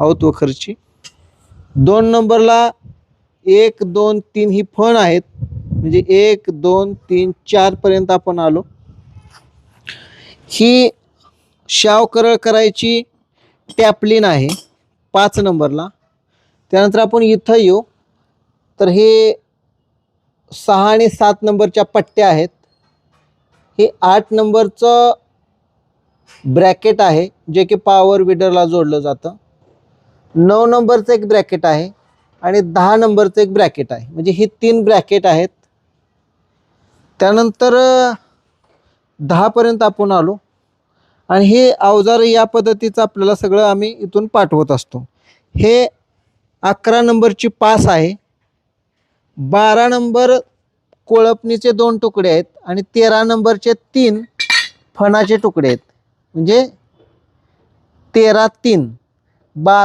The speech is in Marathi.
आहोत वखरची दोन नंबरला एक दोन तीन ही फण आहेत. म्हणजे एक दोन तीन चारपर्यंत आपण आलो. ही शाव करळ करायची टॅपलिन आहे पाच नंबरला. त्यानंतर आपण इथं येऊ. तर हे सहा आणि सात नंबरच्या पट्ट्या आहेत. हे आठ नंबरचं ब्रॅकेट आहे जे की पॉवर विडरला जोडलं जातं. नऊ नंबरचं एक ब्रॅकेट आहे आणि दहा नंबरचं एक ब्रॅकेट आहे. म्हणजे ही तीन ब्रॅकेट आहेत. त्यानंतर दहापर्यंत आपण आलो. आणि हे अवजार या पद्धतीचं आपल्याला सगळं आम्ही इथून पाठवत असतो. हे अकरा नंबरची पास आहे. बारा नंबर कोळपणीचे दोन तुकडे आहेत आणि तेरा नंबरचे तीन फणाचे तुकडे आहेत. म्हणजे तेरा तीन बारा